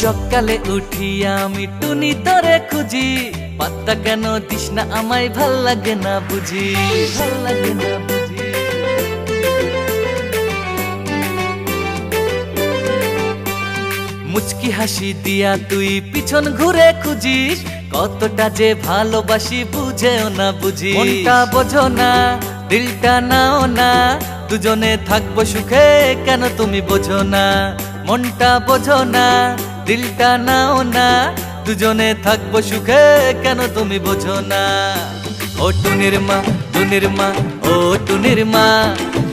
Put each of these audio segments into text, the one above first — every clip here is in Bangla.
সকালে উঠিয়া আমি টুনি তরে খুঁজি পাত্তা কেন দিস না আমায়, ভালো লাগে না বুঝি। ভালো লাগে না মুচকি হাসি দিয়া তুই পিছন ঘুরে খুঁজিস। কতটা যে ভালোবাসি বুঝেও না বুঝি মনটা বোঝো না, দিলটা নাও না, দুজনে থাকব সুখে কেন তুমি বোঝো না। মনটা বোঝো না, দিলটা নাও না, দুজনে থাকব সুখে কেন তুমি বোঝো না। ও টুনির মা টুনির মা, ও টুনির মা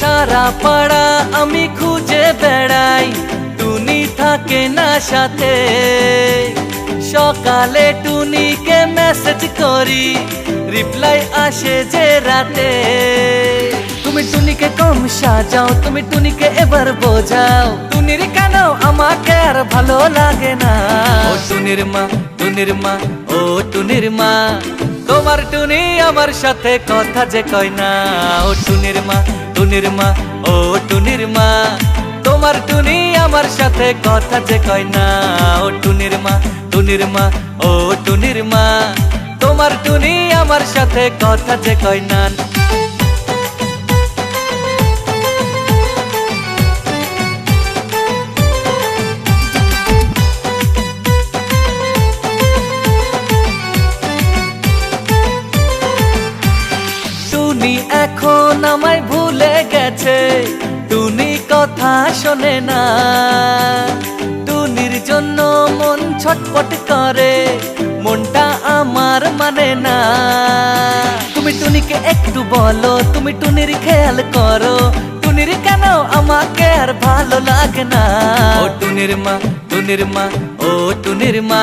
সারা পাড়া আমি খুঁজে বেড়াই। টুনি থাকে না সাথে। সকালে টুনিকে মেসেজ করি। রিপ্লাই আসে যে রাতে। তুমি টুনিকে কম সাজাও, তুমি টুনিকে এবার বোঝাও। টুনির কেন আমাকে আর ভালো লাগে না? ও টুনির মা টুনির মা, ও টুনির মা। তোমার টুনি আমার সাথে কথা যে কয় না। ও টুনির মা টুনির মা, ও টুনির মা। তোমার টুনি আমার সাথে কথা যে কয় না। ও টুনির মা টুনির মা, ও টুনির মা। তোমার টুনি আমার সাথে কথা যে কয় না। টুনি এখন আমায় ভুলে গেছে। টুনি কথা শোনে না। টুনির জন্য মন ছটপট করে, মনটা আমার মানে না। তুমি টুনিকে একটু বলো, তুমি টুনির খেয়াল করো। টুনির কেন আমাকে আর ভালো লাগে না? ও টুনির মা টুনির মা, ও টুনির মা।